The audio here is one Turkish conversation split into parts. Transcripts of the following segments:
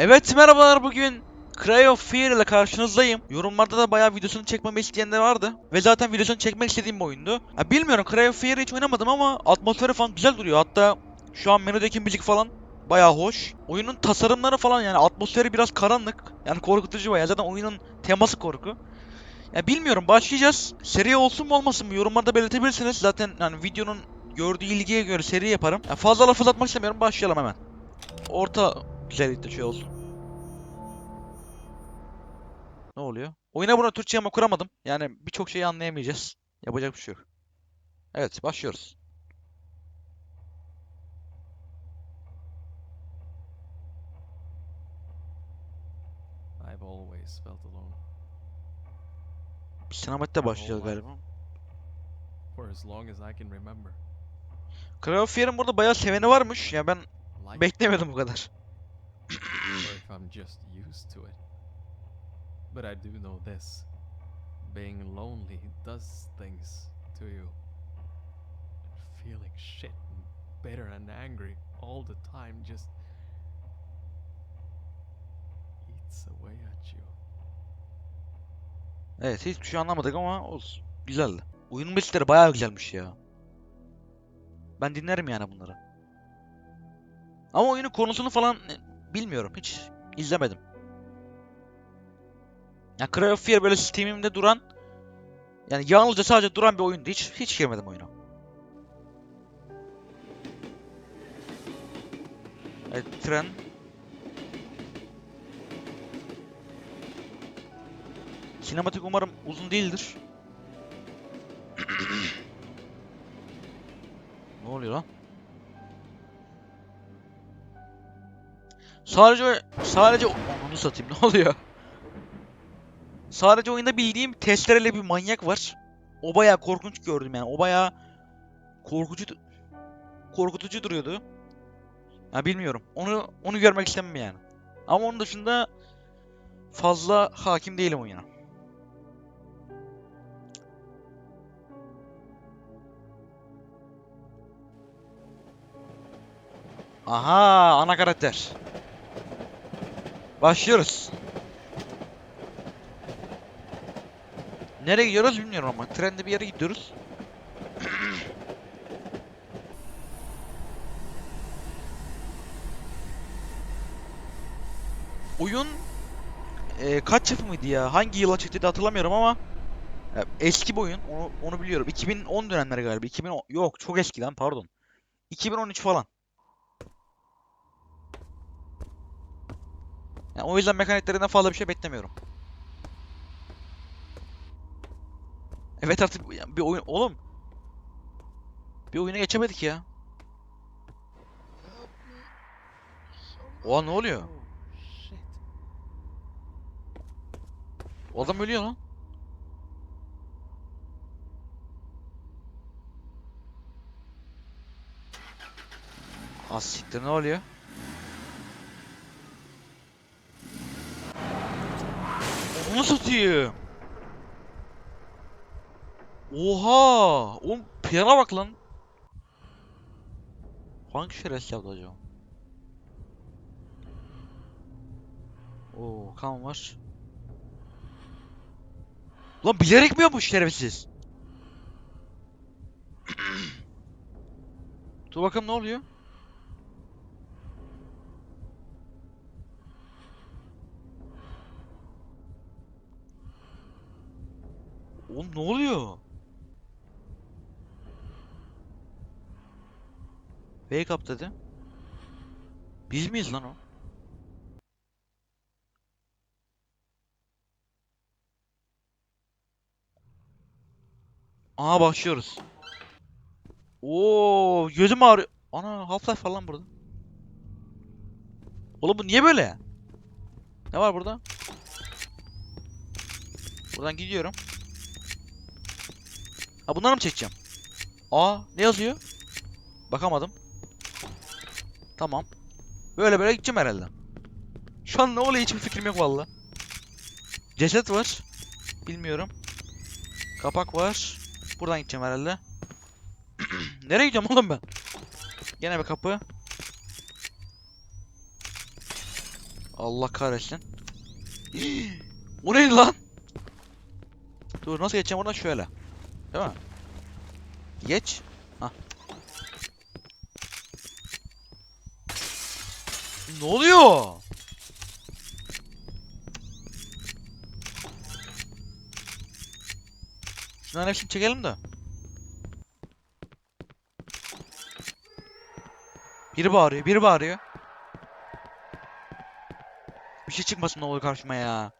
Evet merhabalar bugün Cry of Fear ile karşınızdayım. Yorumlarda da bayağı videosunu çekmemi isteyenler vardı. Ve zaten videosunu çekmek istediğim bir oyundu. Ya bilmiyorum Cry of Fear'ı hiç oynamadım ama atmosferi falan güzel duruyor. Hatta şu an menüdeki müzik falan bayağı hoş. Oyunun tasarımları falan yani atmosferi biraz karanlık. Yani korkutucu bayağı. Zaten oyunun teması korku. Ya bilmiyorum başlayacağız. Seri olsun mu olmasın mı yorumlarda belirtebilirsiniz. Zaten yani videonun gördüğü ilgiye göre seri yaparım. Ya fazla laf uzatmak istemiyorum. Başlayalım hemen. Orta güzellikte şey olsun. Ne oluyor? Oyuna buna Türkçe ama kuramadım. Yani birçok şeyi anlayamayacağız. Yapacak bir şey yok. Evet, başlıyoruz. I've always felt alone. Sinemette başlayacağız galiba. For as long as I can remember. Fear'ın burada bayağı seveni varmış. Ya ben beklemiyordum bu kadar. Or if I'm just used to it. But I do know this. Being lonely does things to you. And feeling shit and bitter and angry all the time just eats away at you. Evet, hiçbir şey anlamadık ama olsun. Güzeldi. Oyun müzikleri bayağı güzelmiş ya. Ben dinlerim yani bunları. Ama oyunun konusunu falan bilmiyorum. Hiç izlemedim. Ya Cry of Fear böyle Steam'imde duran yani yalnızca sadece duran bir oyundu. Hiç hiç girmedim oyuna. Evet, tren. Sinematik umarım uzun değildir. ne oluyor lan? Sadece sadece onu satayım ne oluyor? Sadece oyunda bildiğim testereyle bir manyak var. O bayağı korkunç gördüm yani. O bayağı korkucu korkutucu duruyordu. Ya bilmiyorum. Onu onu görmek istemem yani. Ama onun dışında fazla hakim değilim oyuna. Aha, ana karakter. Başlıyoruz. Nereye gidiyoruz bilmiyorum ama trende bir yere gidiyoruz. Oyun e, kaç yapımıydı ya? Hangi yıla çıktıydı hatırlamıyorum ama ya, eski bir oyun. Onu, onu biliyorum. 2010 dönemleri galiba. 2010 yok çok eskiden pardon. 2013 falan. Yani o yüzden mekaniklerinden fazla bir şey beklemiyorum. Evet artık bir- oyun oğlum. Bir oyuna geçemedik ya. Oha ne oluyor? O adam ölüyor lan. Az ne oluyor? Onu satayım. Oha! Oğlum piyana bak lan. Hangi şerefsiz yaptı acaba? Oo, kan var. Lan bilerek mi yapmış şerefsiz? Dur bakalım ne oluyor? Oğlum ne oluyor? Wake up dedi. Biz miyiz lan o? Aa başlıyoruz. Oo gözüm ağrıyor. Ana Half-Life falan burada. Oğlum bu niye böyle? Ne var burada? Buradan gidiyorum. Ha bunları mı çekeceğim? Aa ne yazıyor? Bakamadım. Tamam. Böyle böyle gideceğim herhalde. Şu an ne oluyor hiçbir fikrim yok valla. Ceset var. Bilmiyorum. Kapak var. Buradan gideceğim herhalde. Nereye gideceğim oğlum ben? Gene bir kapı. Allah kahretsin. o neydi lan? Dur nasıl geçeceğim oradan şöyle. Değil mi? Geç. Hah. Ne oluyor? Şunların hepsini çekelim de. Biri bağırıyor, biri bağırıyor. Bir şey çıkmasın ne olur karşıma ya.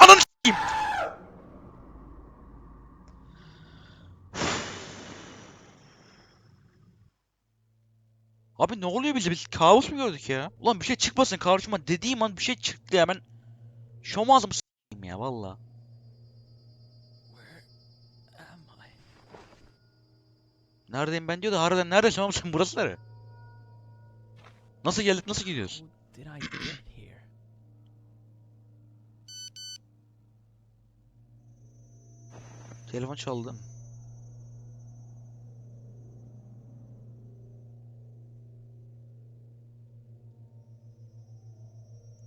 Ananı s**eyim. Ne oluyor bize? Biz kabus mu gördük ya? Ulan bir şey çıkmasın karşıma dediğim an bir şey çıktı ya ben şom ağzımı s**eyim ya valla. Neredeyim ben diyor da harbiden neredesin oğlum burası nere? Nasıl geldik nasıl gidiyoruz? Telefon çaldı.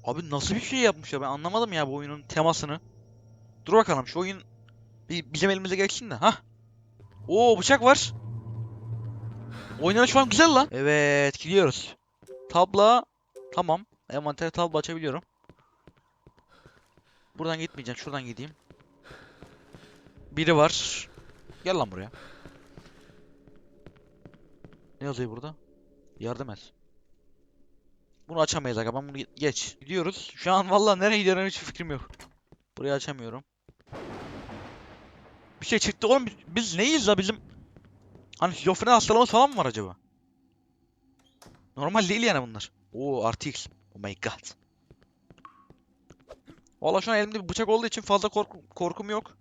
Abi nasıl bir şey yapmış ya ben anlamadım ya bu oyunun temasını. Dur bakalım şu oyun bir bizim elimize geçsin de. ha. Oo bıçak var. Oynanış falan güzel lan. Evet gidiyoruz. Tabla tamam. Envanter tablo açabiliyorum. Buradan gitmeyeceğim. Şuradan gideyim. Biri var. Gel lan buraya. Ne yazıyor burada? Yardım et. Bunu açamayız aga. Ben bunu ge- geç. Gidiyoruz. Şu an vallahi nereye gidiyorum hiç fikrim yok. Burayı açamıyorum. Bir şey çıktı oğlum. biz- neyiz la bizim? Hani şizofreni hastalığımız falan mı var acaba? Normal değil yani bunlar. Oo RTX. Oh my god. Valla şu an elimde bir bıçak olduğu için fazla korku- korkum yok.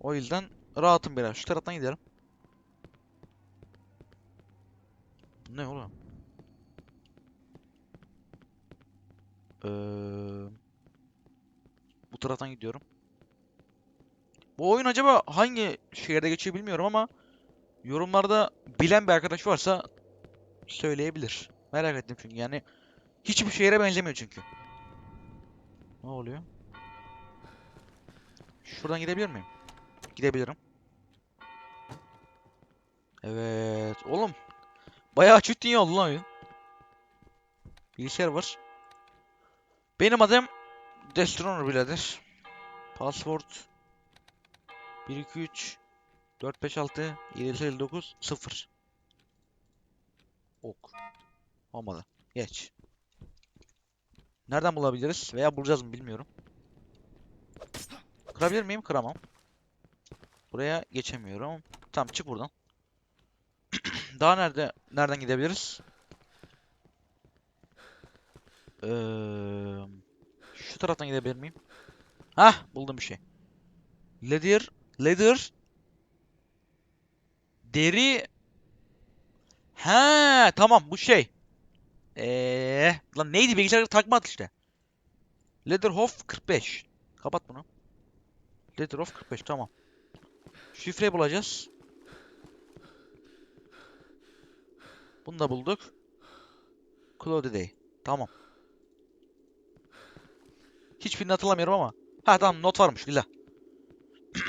O yüzden rahatım biraz. Şu taraftan gidelim. Ne oğlum? Ee, bu taraftan gidiyorum. Bu oyun acaba hangi şehirde geçiyor bilmiyorum ama yorumlarda bilen bir arkadaş varsa söyleyebilir. Merak ettim çünkü yani hiçbir şehre benzemiyor çünkü. Ne oluyor? Şuradan gidebilir miyim? Gidebilirim. Evet. Oğlum. Bayağı çüttün yol lan oyun. Bilgisayar var. Benim adım Destroner birader. Password 123 456 759 0 Ok. Olmadı. Geç. Nereden bulabiliriz? Veya bulacağız mı bilmiyorum. Kırabilir miyim? Kıramam. Buraya geçemiyorum. Tamam çık buradan. Daha nerede nereden gidebiliriz? Şu taraftan gidebilir miyim? Hah buldum bir şey. Leather leather deri Ha tamam bu şey. Eee lan neydi bilgisayarı takma at işte. Leatherhof 45. Kapat bunu. Leatherhof 45 tamam. Şifre bulacağız. Bunu da bulduk. Cloudy Day. Tamam. Hiçbirini hatırlamıyorum ama. Ha tamam not varmış güzel.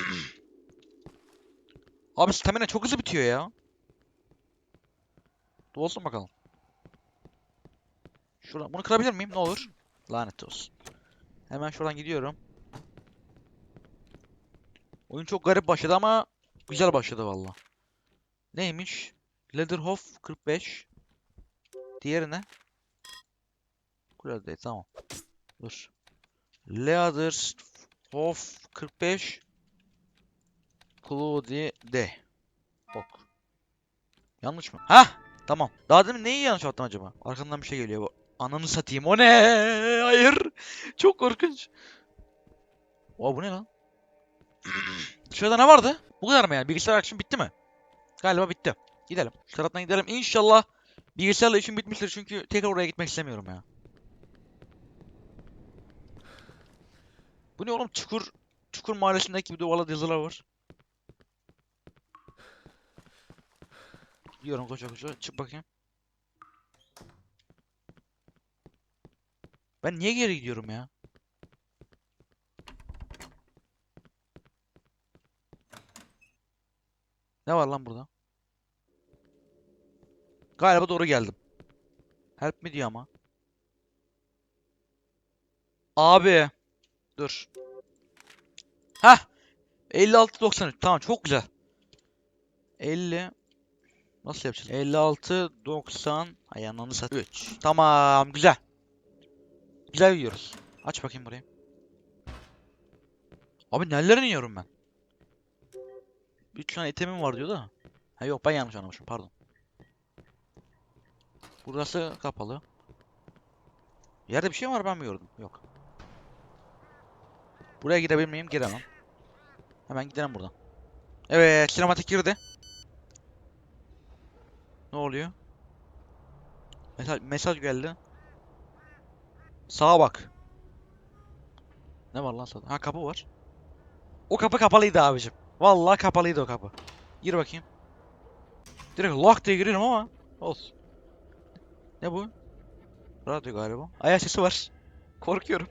Abi stamina çok hızlı bitiyor ya. Dur olsun bakalım. Şuradan bunu kırabilir miyim? Ne olur? Lanet olsun. Hemen şuradan gidiyorum. Oyun çok garip başladı ama güzel başladı valla. Neymiş? Leatherhof 45. Diğeri ne? Kulade tamam. Dur. Leatherhof 45. Claudie D. Ok. Yanlış mı? Hah! Tamam. Daha demin neyi yanlış attım acaba? Arkamdan bir şey geliyor. bu. Ananı satayım. O ne? Hayır. Çok korkunç. Oha bu ne lan? Dışarıda ne vardı? Bu kadar mı yani? Bilgisayar akşam bitti mi? Galiba bitti. Gidelim. Şu taraftan gidelim. İnşallah bilgisayarla işim bitmiştir çünkü tekrar oraya gitmek istemiyorum ya. Bu ne oğlum? Çukur Çukur mahallesindeki bir duvarla yazılar var. Gidiyorum koşa koşa. Çık bakayım. Ben niye geri gidiyorum ya? Ne var lan burada? Galiba doğru geldim. Help mi diyor ama. Abi. Dur. Hah. 56.93. Tamam çok güzel. 50. Nasıl yapacağız? 56 90 ay ananı sat 3. Tamam güzel. Güzel gidiyoruz. Aç bakayım burayı. Abi nerelere iniyorum ben? 3 tane itemim var diyor da. Ha yok ben yanlış anlamışım pardon. Burası kapalı. Yerde bir şey var ben mi gördüm? Yok. Buraya girebilir miyim? Giremem. Hemen gidelim buradan. Evet sinematik girdi. Ne oluyor? Mesaj, mesaj geldi. Sağa bak. Ne var lan sağda? Ha kapı var. O kapı kapalıydı abicim. Vallahi kapalıydı o kapı. Gir bakayım. Direkt lock diye giriyorum ama olsun. Ne bu? Radyo galiba. Ayak sesi var. Korkuyorum.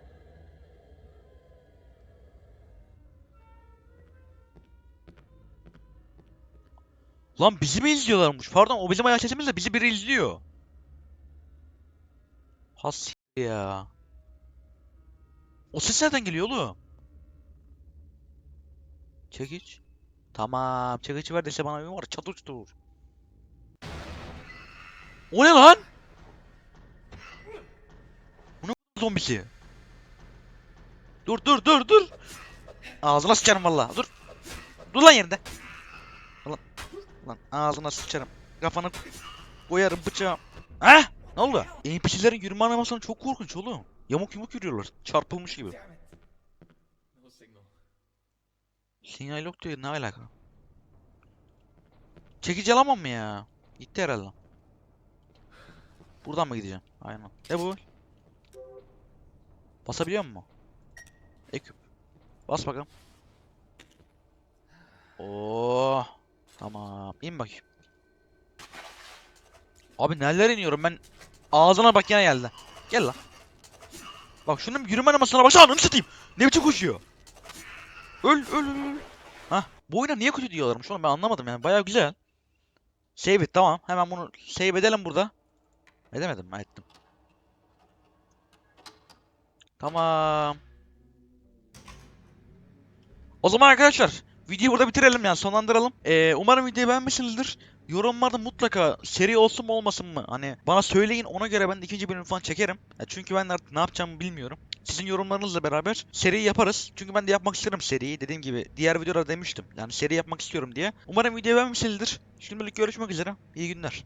Lan bizi mi izliyorlarmış? Pardon o bizim ayak sesimiz de bizi biri izliyor. Has ya. O ses nereden geliyor oğlum? Çekiç. Tamam. Çekici ver dese bana bir var. Çatır çatır. O ne lan? Bu ne zombisi? Dur dur dur dur. Ağzına sıçarım valla. Dur. Dur lan yerinde. Lan, lan ağzına sıçarım. Kafanı koyarım bıçağım. Ha? Ne oldu? NPC'lerin yürüme animasyonu çok korkunç oğlum. Yamuk yumuk yürüyorlar. Çarpılmış gibi. Sinyal yok diyor ne alaka? Çekici alamam mı ya? Gitti herhalde. Buradan mı gideceğim? Aynen. Ne bu? Basabiliyor mu? Ekip. Bas bakalım. Oo. Tamam. İn bakayım. Abi neler iniyorum ben. Ağzına bak yine geldi. Gel lan. Bak şunun yürüme animasyonuna baksana ananı satayım. Ne biçim koşuyor? Öl öl. öl. Hah. Bu oyuna niye kötü diyorlarmış oğlum ben anlamadım yani. Baya güzel. Save it tamam. Hemen bunu save edelim burada. Edemedim mi? Ettim. Tamam. O zaman arkadaşlar videoyu burada bitirelim yani sonlandıralım. Ee, umarım videoyu beğenmişsinizdir. Yorumlarda mutlaka seri olsun mu olmasın mı? Hani bana söyleyin ona göre ben de ikinci bölüm falan çekerim. Ya çünkü ben artık ne yapacağımı bilmiyorum. Sizin yorumlarınızla beraber seri yaparız. Çünkü ben de yapmak isterim seriyi. Dediğim gibi diğer videoda demiştim. Yani seri yapmak istiyorum diye. Umarım videoyu beğenmişsinizdir. Şimdilik görüşmek üzere. İyi günler.